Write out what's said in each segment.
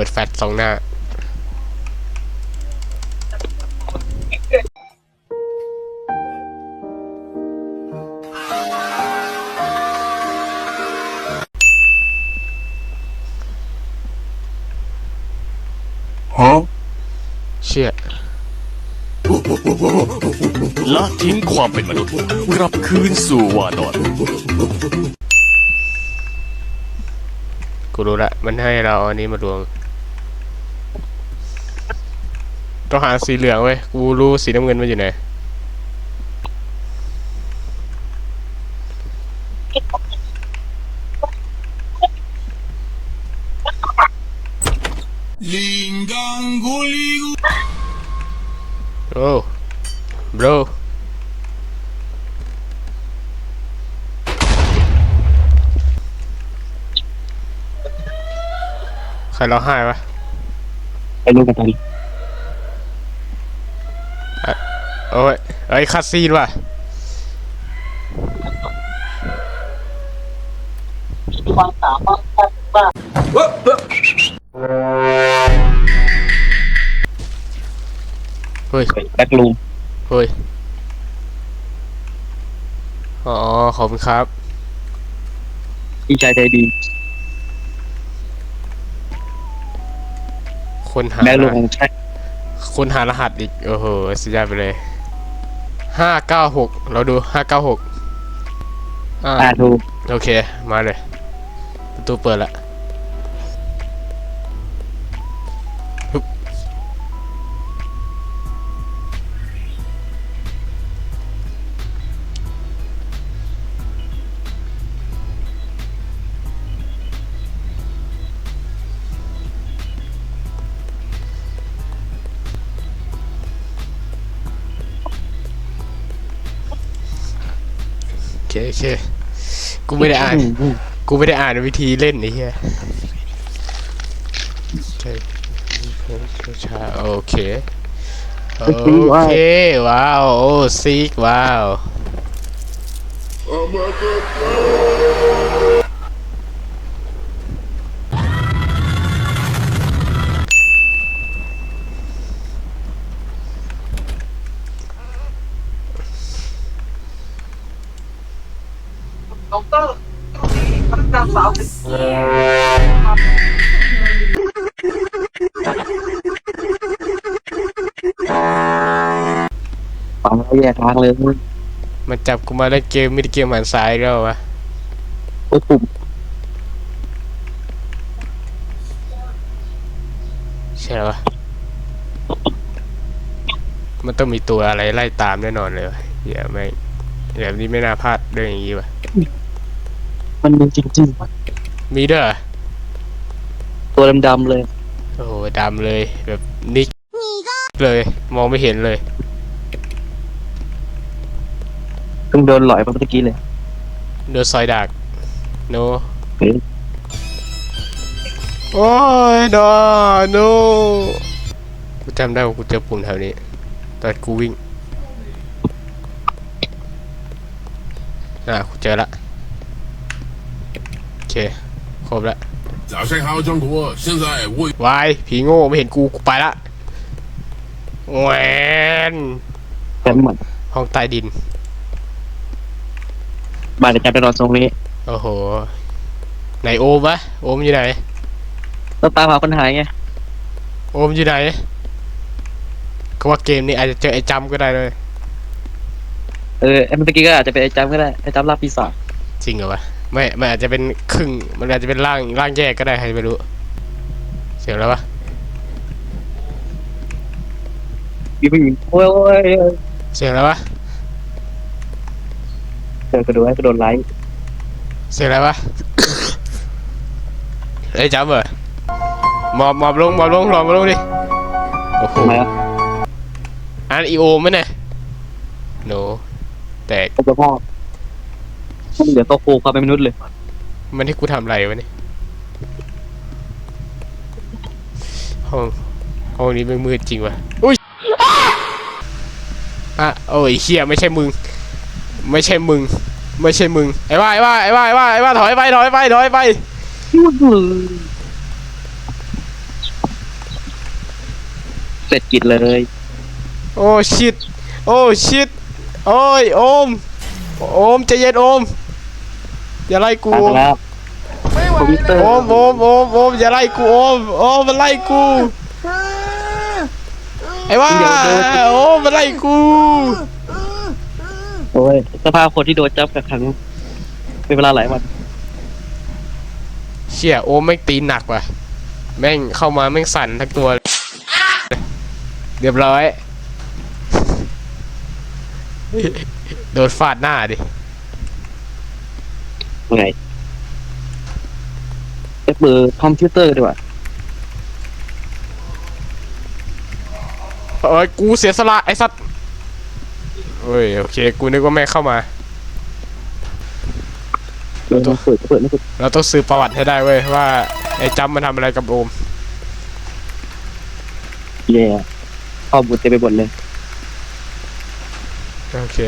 ปิดแฟลชสองหน้า เชี่ย ละทิ้งความเป็นมนุษย์กลับคืนสู่วานอน กูรู้ละ มันให้เราเอาอันนี้มาดวง ต้องหาสีเหลืองเว้ยกูรู้สีน้ำเงินมันอยู่ไหนโอ้บรใครร้องไห้ปะไปรู้กันตอนนี้ โอ้ยเอ้ยคัดซีนว่ะความสามารถว่าเฮ้ยแบ็กลูมเฮ้ย อ๋อ ขอบคุณครับ พี่ชายใจดี คนหาแบ็กลูมของใช่คนหารหัสอีก โอ้โห สุดยอดไปเลย ห้าเก้าหกเราดูห้าเก้าหกอ่าอ่าถูกโอเค มาเลย ประตูเปิดละ เคโอเค กูไม่ได้อ่าน กูไม่ได้อ่านวิธีเล่นไอ้เหี้ยใช่ใช่โอเค โอเค ว้าว โอ้ซิกว้าวดอ กเตอร์พนักงานสาวเป็นฟังแล้วแยกทางเลยมันจับกูมาเล่นเกมมิดเกมหันซ้ายแล้ววะโอ้ยปุ่มใช่แล้วะมันต้องมีตัวอะไรไล่ตามแน่นอนเลยวะเหี้ยไม่แบบนี้ไม่น่าพลาดเรื่องอย่างนี้วะ มันมีจริงมีด้วยเหรอๆตัวดำๆเลย โอ้โหดำเลยแบบนิกเลยมองไม่เห็นเลยเพิ่งโดนหลอยไปเมื่อกี้เลย โดนซอยดักโนเฮ้ย โอ้ยดอโนกูจำได้ว่ากูเจอปุ่มแถวนี้ตอนกูวิ่งอะกูเจอละโอ เค ครบละ 早上好，中国！现在我 วาย ผีโง่ไม่เห็นกู กูไปละแหวน แต่เหมือน ห้องใต้ดิน บ้านจะไปนอนตรงนี้ โอ้โห ไหนโอมวะโอมอยู่ไหน ต้องตามหาคนหายไง โอมอยู่ไหนก็ว่าเกมนี้อาจจะเจอไอ้จำก็ได้เลย เออไอ้เมื่อกี้ก็อาจจะเป็นไอ้จำก็ได้ไอ้จำลาบปีศาจ จริงเหรอวะ ไม่มันอาจจะเป็นครึ่ง มันอาจจะเป็นร่างร่างแยกก็ได้ใครจะไม่รู้ เสียงแล้ววะมีผู้หญิงโอ้ยโอ้ยโอ้ยเสียงแล้ววะเจอกระโดดให้กระโดดไลค์เสียงแล้ววะเอ้ยจำเหรอหมอบหมอบลงหมอบลงหมอบลงดิโอ้โหทำไมอะอันอีโอไหมเนี่ยโนแตกเขาจะพ่อมัน เหลือตัวโคความเป็นมนุษย์เลย มันให้กูทำอะไรวะเนี่ยห้องห้องนี้ไม่มืดจริงวะอุ้ยอะโอ้ยเฮียไม่ใช่มึง ไม่ใช่มึง ไม่ใช่มึงไอ้ว่าไอ้ว่าไอ้ว่าไอ้ว่าไอ้ว่าถอยไปถอยไปถอยไปเสร็จกิจเลย โอ้ชิดโอ้ชิดโอ้ยโอม โอมใจเย็นโอม อย่าไล่กูตามแล้วคอมพิวเตอร์โอมโอมโอมโอมอย่าไล่กูโอมโอมมันไล่กู ไอ้ว่าโอมมันไล่กู โอ้ยสภาพคนที่โดนจับกับครั้งเป็นเวลาหลายวันเชี่ยโอมแม่งตีหนักว่ะ แม่งเข้ามาแม่งสั่นทั้งตัว เรียบร้อย โดนฟาดหน้าดิ ไงเอ็กเบอร์คอมพิวเตอร์ดีกว่าเอ้ยกูเสียสละไอ้สัตว์เฮ้ยโอเคกูนึกว่าแม่งเข้ามาเปิดเปิดเปิดไม่เปิดเราต้องสืบประวัติให้ได้เว้ยว่าไอ้จำมันทำอะไรกับโอมแย่ข้อมูลเต็มไปหมดเลย โอเค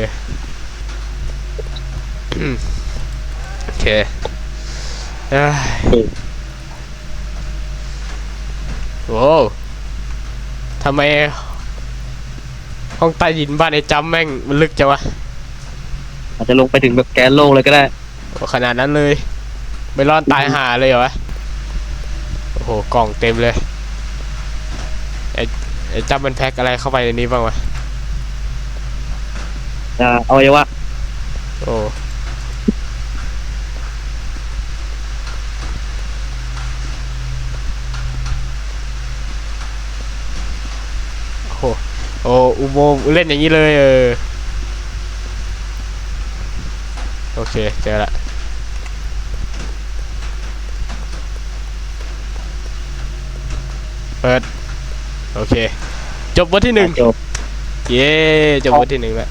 อืมโอ เคเอ้ยโว้วทำไม ห้องใต้ดินบ้านไอ้จำแม่งมันลึกจังวะ อาจจะลงไปถึงแบบแกนโลกเลยก็ได้โอ้ขนาดนั้นเลย ไม่รอดตายหาเลยเหรอวะ โอ้โห กล่องเต็มเลย ไอ้ไอ้จำมันแพ็คอะไรเข้าไปในนี้บ้างวะ อ่าเอาไว้ว่าโอ้โห โอ้อุโมงค์เล่นอย่างนี้เลยเออโอเคเจอละเปิด โอเค จบบทที่หนึ่งจบ เย้ จบบทที่หนึ่งแล้ว